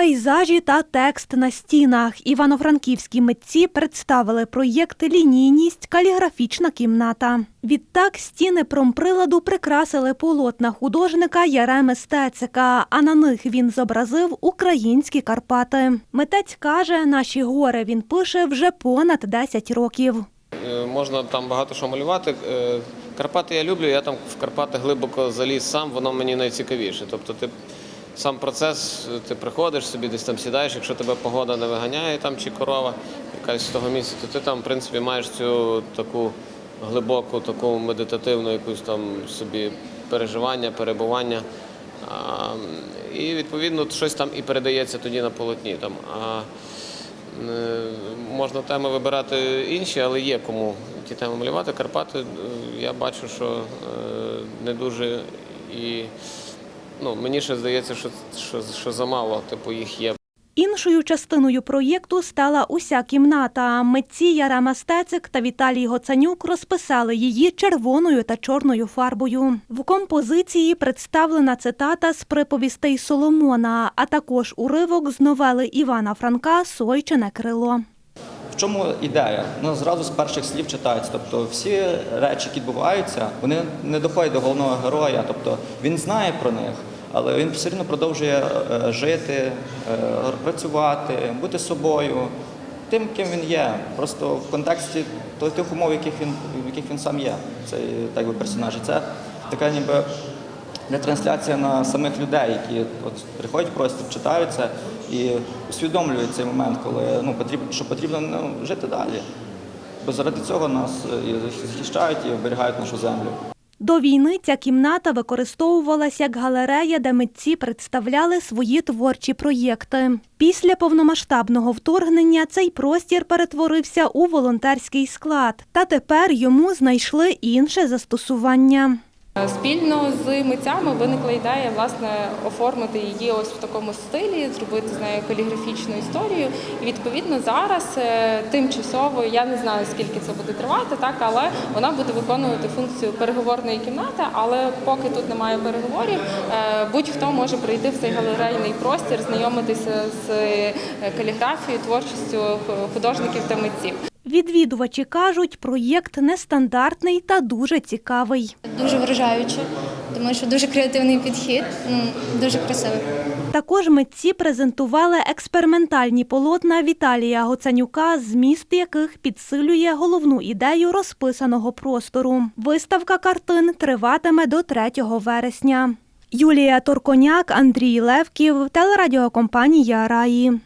Пейзажі та текст на стінах. Івано-франківські митці представили проєкт Лінійність каліграфічна кімната. Відтак стіни промприладу прикрасили полотна художника Яреми Стецика, а на них він зобразив українські Карпати. Митець каже, наші гори він пише вже понад 10 років. Е, Можна там багато що малювати. Е, Карпати я люблю, я там в Карпати глибоко заліз сам, воно мені найцікавіше. Тобто ти сам процес, е, ти приходиш собі, десь там сідаєш, якщо тебе погода не виганяє там чи корова якась з того місця, то ти там, в принципі, маєш цю таку глибоку, таку медитативну якусь там собі переживання, перебування. А, і відповідно щось там і передається тоді на полотні. Там. А, Е, Можна теми вибирати інші, але є кому ті теми малювати. Карпати е, я бачу, що не дуже і ну, мені ще здається, що, що, що замало типу, їх є. Іншою частиною проєкту стала уся кімната. Митці Ярема Стецик та Віталій Гоцанюк розписали її червоною та чорною фарбою. В композиції представлена цитата з приповістей Соломона, а також уривок з новели Івана Франка Сойчине крило. Чому ідея? Ну зразу з перших слів читається. Тобто всі речі, які відбуваються, вони не доходять до головного героя. Тобто він знає про них, але він все одно продовжує е, жити, е, працювати, бути собою, тим, ким він є. Просто в контексті тих умов, в яких він, в яких він сам є. Це так би персонажі. Це така ніби ретрансляція на самих людей, які от приходять простір, читають це і усвідомлюють цей момент, коли ну, потрібно, що потрібно ну, жити далі. Бо заради цього нас і захищають і оберігають нашу землю. До війни ця кімната використовувалася як галерея, де митці представляли свої творчі проєкти. Після повномасштабного вторгнення цей простір перетворився у волонтерський склад, та тепер йому знайшли інше застосування. Спільно з митцями виникла ідея власне оформити її ось в такому стилі, зробити з нею каліграфічну історію. І відповідно зараз е, тимчасово я не знаю скільки це буде тривати, так але вона буде виконувати функцію переговорної кімнати. Але поки тут немає переговорів, е, будь-хто може прийти в цей галерейний простір, знайомитися з е, каліграфією, творчістю художників та митців. Відвідувачі кажуть, проєкт нестандартний та дуже цікавий. Дуже вражаюче, тому що дуже креативний підхід, ну, дуже красивий. Також митці презентували експериментальні полотна Віталія Гоцанюка, зміст яких підсилює головну ідею розписаного простору. Виставка картин триватиме до 3 вересня. Юлія Торконяк, Андрій Левків, телерадіокомпанія Раї.